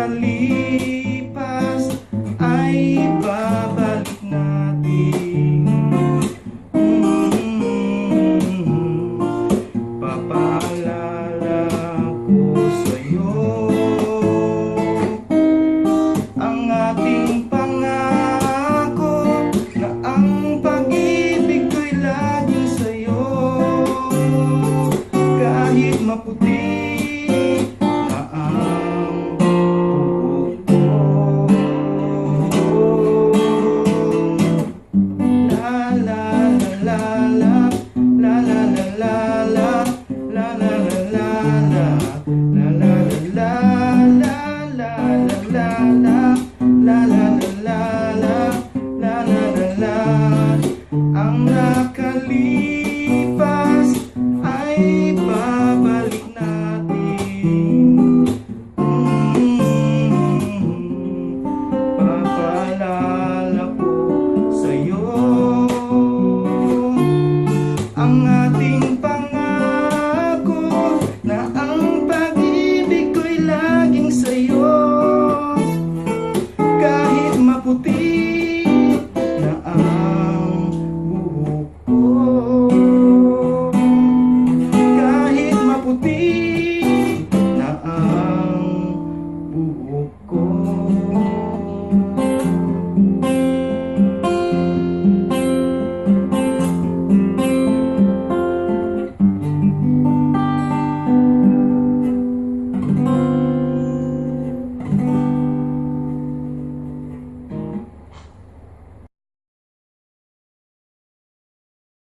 nakalipas ay babalik natin Latim.